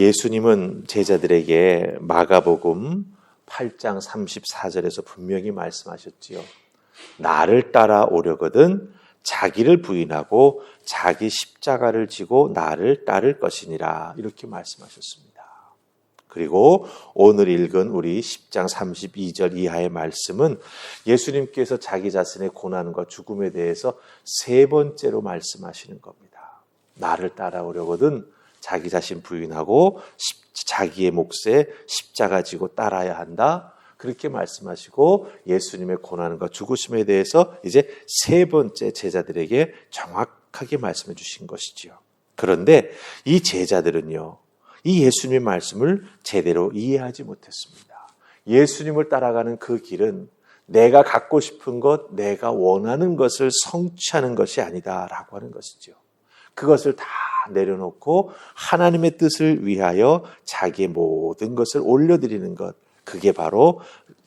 예수님은 제자들에게 마가복음 8장 34절에서 분명히 말씀하셨지요. 나를 따라오려거든 자기를 부인하고 자기 십자가를 지고 나를 따를 것이니라. 이렇게 말씀하셨습니다. 그리고 오늘 읽은 우리 10장 32절 이하의 말씀은 예수님께서 자기 자신의 고난과 죽음에 대해서 세 번째로 말씀하시는 겁니다. 나를 따라오려거든 자기 자신 부인하고 자기의 몫에 십자가 지고 따라야 한다. 그렇게 말씀하시고 예수님의 고난과 죽으심에 대해서 이제 세 번째 제자들에게 정확하게 말씀해 주신 것이지요. 그런데 이 제자들은요, 이 예수님의 말씀을 제대로 이해하지 못했습니다. 예수님을 따라가는 그 길은 내가 갖고 싶은 것, 내가 원하는 것을 성취하는 것이 아니다라고 하는 것이죠. 그것을 다 내려놓고 하나님의 뜻을 위하여 자기의 모든 것을 올려드리는 것. 그게 바로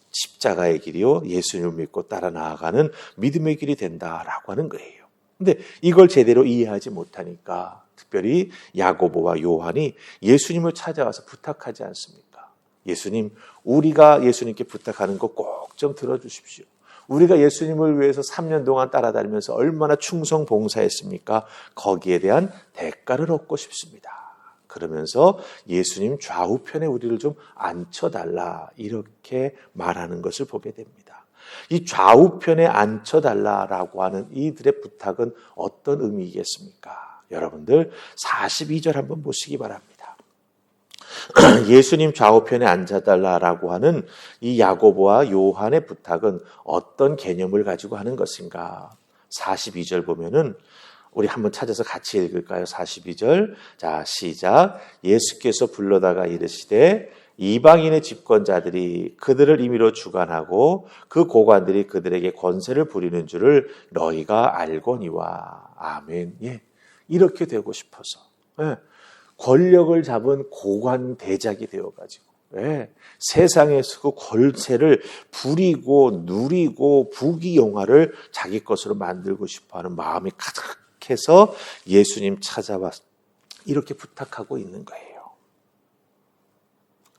십자가의 길이요. 예수님을 믿고 따라 나아가는 믿음의 길이 된다라고 하는 거예요. 근데 이걸 제대로 이해하지 못하니까 특별히 야고보와 요한이 예수님을 찾아와서 부탁하지 않습니까? 예수님, 우리가 예수님께 부탁하는 거 꼭 좀 들어주십시오. 우리가 예수님을 위해서 3년 동안 따라다니면서 얼마나 충성 봉사했습니까? 거기에 대한 대가를 얻고 싶습니다. 그러면서 예수님 좌우편에 우리를 좀 앉혀달라. 이렇게 말하는 것을 보게 됩니다. 이 좌우편에 앉혀달라라고 하는 이들의 부탁은 어떤 의미이겠습니까? 여러분들 42절 한번 보시기 바랍니다. 예수님 좌우편에 앉아달라라고 하는 이 야고보와 요한의 부탁은 어떤 개념을 가지고 하는 것인가? 42절 보면은 우리 한번 찾아서 같이 읽을까요? 42절. 자, 시작. 예수께서 불러다가 이르시되 이방인의 집권자들이 그들을 임의로 주관하고 그 고관들이 그들에게 권세를 부리는 줄을 너희가 알거니와. 아멘. 예. 이렇게 되고 싶어서. 예. 권력을 잡은 고관 대작이 되어가지고 예, 세상에서 그 권세를 부리고 누리고 부귀영화를 자기 것으로 만들고 싶어하는 마음이 가득해서 예수님 찾아와 이렇게 부탁하고 있는 거예요.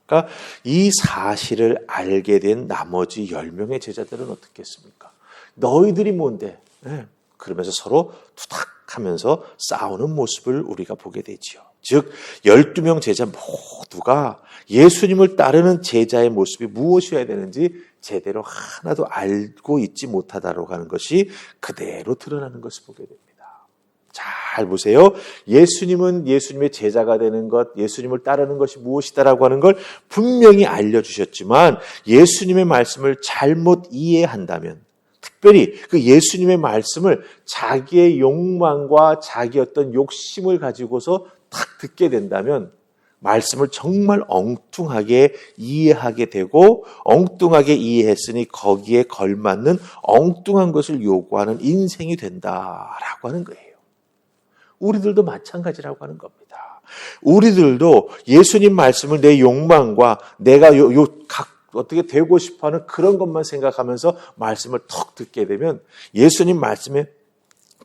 그러니까 이 사실을 알게 된 나머지 10명의 제자들은 어떻겠습니까? 너희들이 뭔데? 예, 그러면서 서로 투닥하면서 싸우는 모습을 우리가 보게 되지요. 즉 12명 제자 모두가 예수님을 따르는 제자의 모습이 무엇이어야 되는지 제대로 하나도 알고 있지 못하다고 하는 것이 그대로 드러나는 것을 보게 됩니다. 잘 보세요. 예수님은 예수님의 제자가 되는 것, 예수님을 따르는 것이 무엇이다라고 하는 걸 분명히 알려주셨지만 예수님의 말씀을 잘못 이해한다면 특별히 그 예수님의 말씀을 자기의 욕망과 자기 어떤 욕심을 가지고서 딱 듣게 된다면 말씀을 정말 엉뚱하게 이해하게 되고 엉뚱하게 이해했으니 거기에 걸맞는 엉뚱한 것을 요구하는 인생이 된다라고 하는 거예요. 우리들도 마찬가지라고 하는 겁니다. 우리들도 예수님 말씀을 내 욕망과 내가 요, 요 각, 어떻게 되고 싶어 하는 그런 것만 생각하면서 말씀을 턱 듣게 되면 예수님 말씀의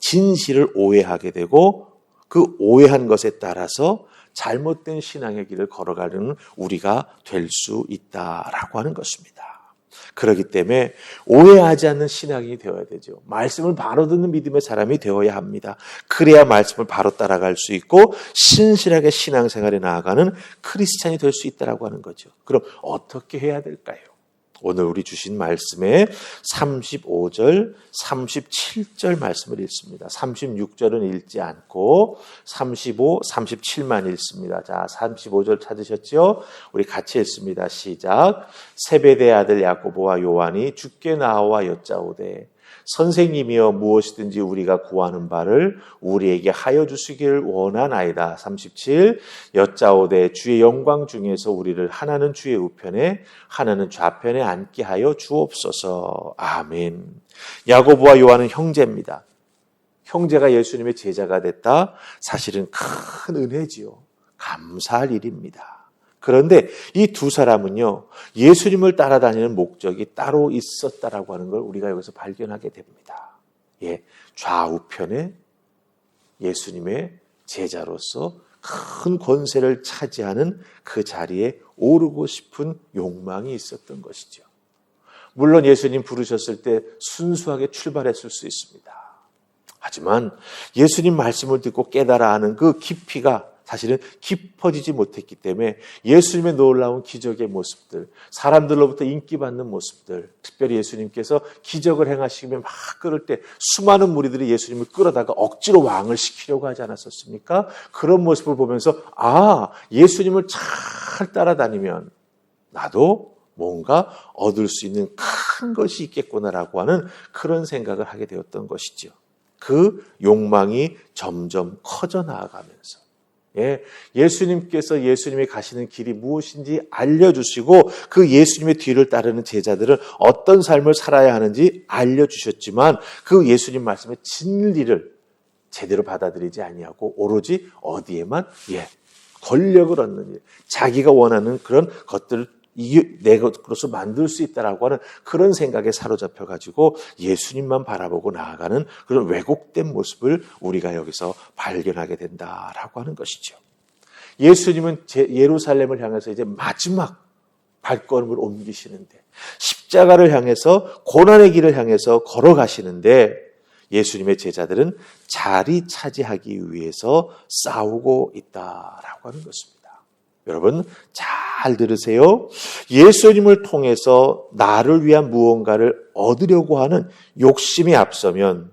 진실을 오해하게 되고 그 오해한 것에 따라서 잘못된 신앙의 길을 걸어가는 우리가 될 수 있다라고 하는 것입니다. 그렇기 때문에 오해하지 않는 신앙이 되어야 되죠. 말씀을 바로 듣는 믿음의 사람이 되어야 합니다. 그래야 말씀을 바로 따라갈 수 있고 신실하게 신앙생활에 나아가는 크리스찬이 될 수 있다라고 하는 거죠. 그럼 어떻게 해야 될까요? 오늘 우리 주신 말씀에 35절, 37절 말씀을 읽습니다. 36절은 읽지 않고 35, 37만 읽습니다. 자, 35절 찾으셨죠? 우리 같이 읽습니다. 시작. 세베대 아들 야고보와 요한이 죽게 나와 여짜오되 선생님이여 무엇이든지 우리가 구하는 바를 우리에게 하여 주시기를 원하나이다. 37. 여짜오되 주의 영광 중에서 우리를 하나는 주의 우편에 하나는 좌편에 앉게 하여 주옵소서. 아멘. 야고보와 요한은 형제입니다. 형제가 예수님의 제자가 됐다. 사실은 큰 은혜지요. 감사할 일입니다. 그런데 이 두 사람은요, 예수님을 따라다니는 목적이 따로 있었다라고 하는 걸 우리가 여기서 발견하게 됩니다. 예, 좌우편에 예수님의 제자로서 큰 권세를 차지하는 그 자리에 오르고 싶은 욕망이 있었던 것이죠. 물론 예수님 부르셨을 때 순수하게 출발했을 수 있습니다. 하지만 예수님 말씀을 듣고 깨달아 하는 그 깊이가 사실은 깊어지지 못했기 때문에 예수님의 놀라운 기적의 모습들, 사람들로부터 인기받는 모습들, 특별히 예수님께서 기적을 행하시면 막 끌을 때 수많은 무리들이 예수님을 끌어다가 억지로 왕을 시키려고 하지 않았었습니까? 그런 모습을 보면서 아, 예수님을 잘 따라다니면 나도 뭔가 얻을 수 있는 큰 것이 있겠구나라고 하는 그런 생각을 하게 되었던 것이죠. 그 욕망이 점점 커져 나아가면서 예, 예수님께서 예수님이 가시는 길이 무엇인지 알려주시고 그 예수님의 뒤를 따르는 제자들은 어떤 삶을 살아야 하는지 알려주셨지만 그 예수님 말씀의 진리를 제대로 받아들이지 아니하고 오로지 어디에만? 예. 권력을 얻는 일, 자기가 원하는 그런 것들을 내 것으로서 만들 수 있다라고 하는 그런 생각에 사로잡혀 가지고 예수님만 바라보고 나아가는 그런 왜곡된 모습을 우리가 여기서 발견하게 된다라고 하는 것이죠. 예수님은 예루살렘을 향해서 이제 마지막 발걸음을 옮기시는데 십자가를 향해서 고난의 길을 향해서 걸어가시는데 예수님의 제자들은 자리 차지하기 위해서 싸우고 있다라고 하는 것입니다. 여러분 잘 들으세요. 예수님을 통해서 나를 위한 무언가를 얻으려고 하는 욕심이 앞서면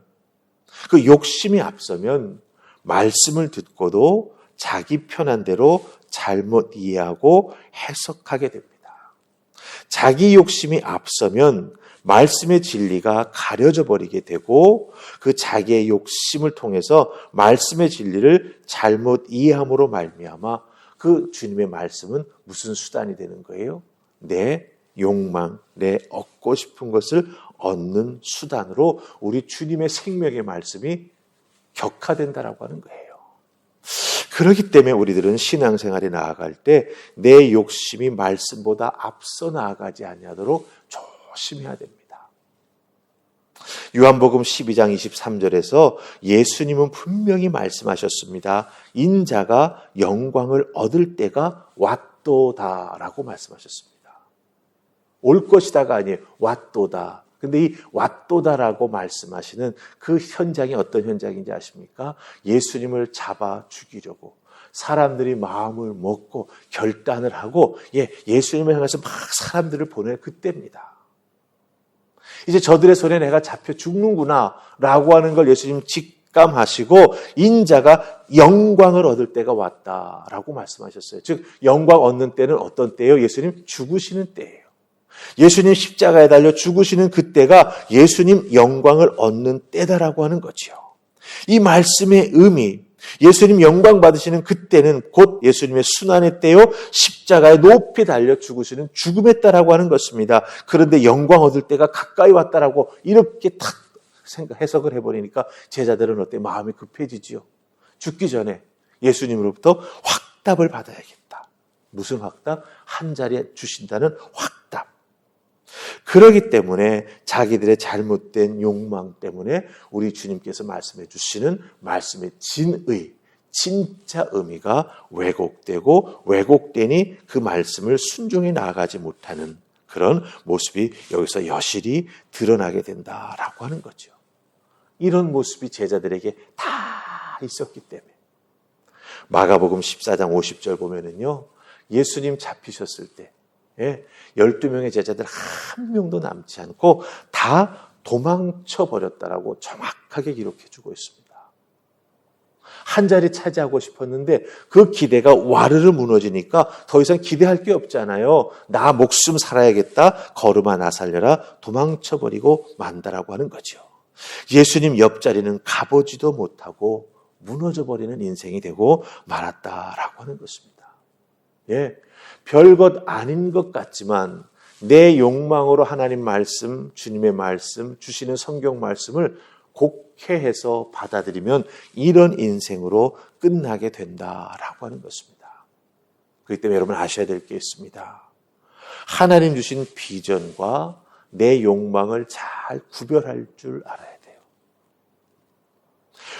그 욕심이 앞서면 말씀을 듣고도 자기 편한 대로 잘못 이해하고 해석하게 됩니다. 자기 욕심이 앞서면 말씀의 진리가 가려져 버리게 되고 그 자기의 욕심을 통해서 말씀의 진리를 잘못 이해함으로 말미암아 그 주님의 말씀은 무슨 수단이 되는 거예요? 내 욕망, 내 얻고 싶은 것을 얻는 수단으로 우리 주님의 생명의 말씀이 격화된다라고 하는 거예요. 그렇기 때문에 우리들은 신앙생활에 나아갈 때 내 욕심이 말씀보다 앞서 나아가지 아니하도록 조심해야 됩니다. 요한복음 12장 23절에서 예수님은 분명히 말씀하셨습니다. 인자가 영광을 얻을 때가 왔도다라고 말씀하셨습니다. 올 것이다가 아니에요. 왔도다. 근데 이 왔도다라고 말씀하시는 그 현장이 어떤 현장인지 아십니까? 예수님을 잡아 죽이려고 사람들이 마음을 먹고 결단을 하고 예, 예수님을 향해서 막 사람들을 보낼 그때입니다. 이제 저들의 손에 내가 잡혀 죽는구나 라고 하는 걸 예수님 직감하시고 인자가 영광을 얻을 때가 왔다라고 말씀하셨어요. 즉 영광 얻는 때는 어떤 때예요? 예수님 죽으시는 때예요. 예수님 십자가에 달려 죽으시는 그때가 예수님 영광을 얻는 때다라고 하는 거지요. 이 말씀의 의미, 예수님 영광 받으시는 그때는 곧 예수님의 순환의 때요, 십자가에 높이 달려 죽으시는 죽음의 때라고 하는 것입니다. 그런데 영광 얻을 때가 가까이 왔다라고 이렇게 탁 생각, 해석을 해버리니까 제자들은 어때? 마음이 급해지지요. 죽기 전에 예수님으로부터 확답을 받아야겠다. 무슨 확답? 한 자리에 주신다는 확답. 그러기 때문에 자기들의 잘못된 욕망 때문에 우리 주님께서 말씀해 주시는 말씀의 진의, 진짜 의미가 왜곡되고 왜곡되니 그 말씀을 순종해 나아가지 못하는 그런 모습이 여기서 여실히 드러나게 된다라고 하는 거죠. 이런 모습이 제자들에게 다 있었기 때문에 마가복음 14장 50절 보면은요. 예수님 잡히셨을 때 예, 12명의 제자들 한 명도 남지 않고 다 도망쳐 버렸다라고 정확하게 기록해 주고 있습니다. 한 자리 차지하고 싶었는데 그 기대가 와르르 무너지니까 더 이상 기대할 게 없잖아요. 나 목숨 살아야겠다. 걸음아 나 살려라. 도망쳐 버리고 만다라고 하는 거죠. 예수님 옆자리는 가보지도 못하고 무너져 버리는 인생이 되고 말았다라고 하는 것입니다. 예. 별것 아닌 것 같지만 내 욕망으로 하나님 말씀, 주님의 말씀, 주시는 성경 말씀을 곡해해서 받아들이면 이런 인생으로 끝나게 된다라고 하는 것입니다. 그렇기 때문에 여러분 아셔야 될 게 있습니다. 하나님 주신 비전과 내 욕망을 잘 구별할 줄 알아야 돼요.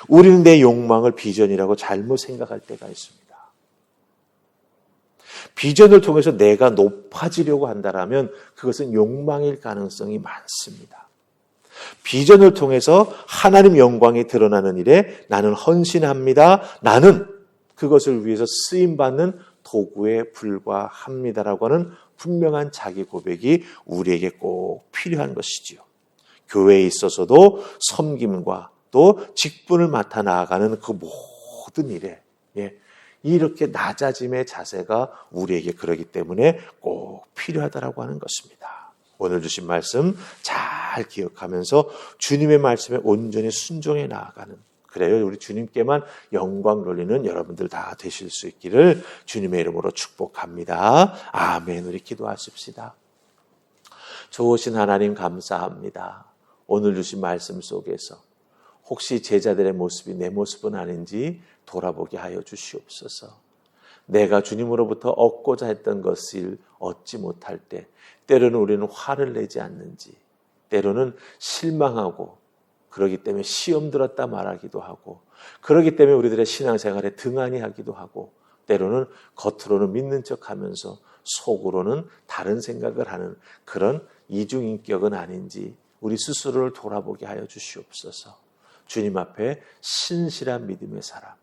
우리는 내 욕망을 비전이라고 잘못 생각할 때가 있습니다. 비전을 통해서 내가 높아지려고 한다라면 그것은 욕망일 가능성이 많습니다. 비전을 통해서 하나님 영광이 드러나는 일에 나는 헌신합니다. 나는 그것을 위해서 쓰임 받는 도구에 불과합니다라고 하는 분명한 자기 고백이 우리에게 꼭 필요한 것이지요. 교회에 있어서도 섬김과 또 직분을 맡아 나아가는 그 모든 일에 예, 이렇게 낮아짐의 자세가 우리에게 그러기 때문에 꼭 필요하다라고 하는 것입니다. 오늘 주신 말씀 잘 기억하면서 주님의 말씀에 온전히 순종해 나아가는 그래요. 우리 주님께만 영광 돌리는 여러분들 다 되실 수 있기를 주님의 이름으로 축복합니다. 아멘. 우리 기도하십시다. 좋으신 하나님 감사합니다. 오늘 주신 말씀 속에서 혹시 제자들의 모습이 내 모습은 아닌지 돌아보게 하여 주시옵소서. 내가 주님으로부터 얻고자 했던 것을 얻지 못할 때 때로는 우리는 화를 내지 않는지 때로는 실망하고 그러기 때문에 시험 들었다 말하기도 하고 그러기 때문에 우리들의 신앙생활에 등한히 하기도 하고 때로는 겉으로는 믿는 척 하면서 속으로는 다른 생각을 하는 그런 이중인격은 아닌지 우리 스스로를 돌아보게 하여 주시옵소서. 주님 앞에 신실한 믿음의 사람.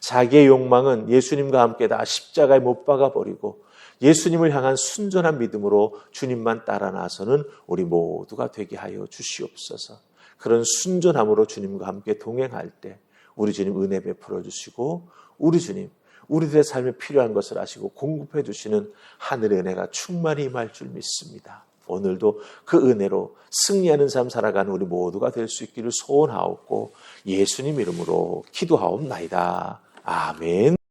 자기의 욕망은 예수님과 함께 다 십자가에 못 박아 버리고 예수님을 향한 순전한 믿음으로 주님만 따라 나서는 우리 모두가 되게 하여 주시옵소서. 그런 순전함으로 주님과 함께 동행할 때 우리 주님 은혜 베풀어 주시고 우리 주님 우리들의 삶에 필요한 것을 아시고 공급해 주시는 하늘의 은혜가 충만히 임할 줄 믿습니다. 오늘도 그 은혜로 승리하는 삶 살아가는 우리 모두가 될 수 있기를 소원하옵고 예수님 이름으로 기도하옵나이다. 아멘.